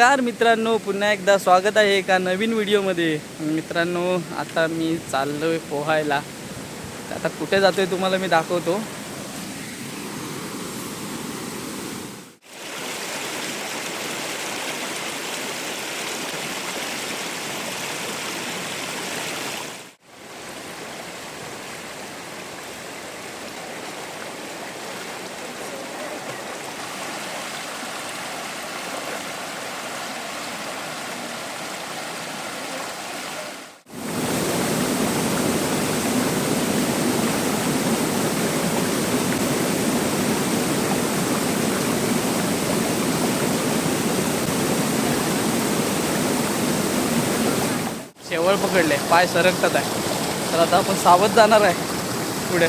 नमस्कार मित्रांनो पुन्हा एकदा स्वागत आहे एका नवीन व्हिडिओमध्ये. मित्रांनो आता मी चाललो आहे पोहायला. आता कुठे जातो आहे तुम्हाला मी दाखवतो. जवळ पकडले पाय सरकतात आहे. तर आता आपण सावध जाणार आहे पुढे.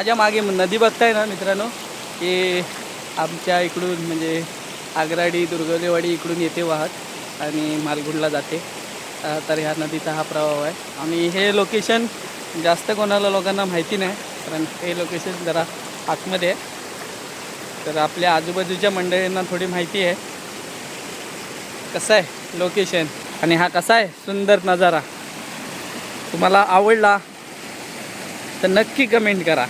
माझ्या मागे नदी बघताय ना मित्रांनो की आमच्या इकडून म्हणजे आगराडी दुर्गलेवाडी इकडून येते वाहत आणि मालगुडला जाते. तर ह्या नदीचा हा प्रभाव आहे. आणि हे लोकेशन जास्त कोणाला लोकांना माहिती नाही कारण हे लोकेशन जरा आतमध्ये आहे. तर आपल्या आजूबाजूच्या मंडळींना थोडी माहिती आहे. कसं आहे लोकेशन आणि हा कसा आहे सुंदर नजारा? तुम्हाला आवडला तर नक्की कमेंट करा.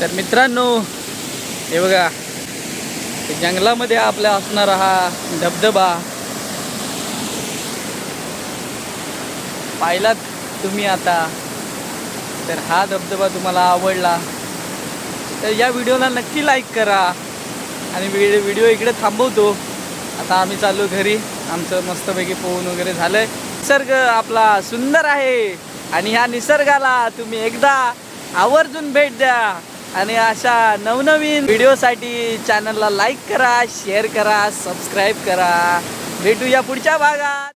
तर मित्रांनो हे बघा जंगलामध्ये आपल्या असणारा हा धबधबा. पाहिलात तुम्ही आता? तर हा धबधबा तुम्हाला आवडला. तर या व्हिडिओला नक्की लाईक करा. आणि व्हिडिओ व्हिडिओ इकडे थांबवतो. आता आम्ही चाललो घरी. आमचं मस्तपैकी पोहून वगैरे झालंय. निसर्ग आपला सुंदर आहे. आणि ह्या निसर्गाला तुम्ही एकदा आवर्जून भेट द्या. आणि अशा नवनवीन व्हिडिओसाठी चॅनलला लाईक करा शेअर करा सबस्क्राईब करा. भेटूया पुढच्या भागात.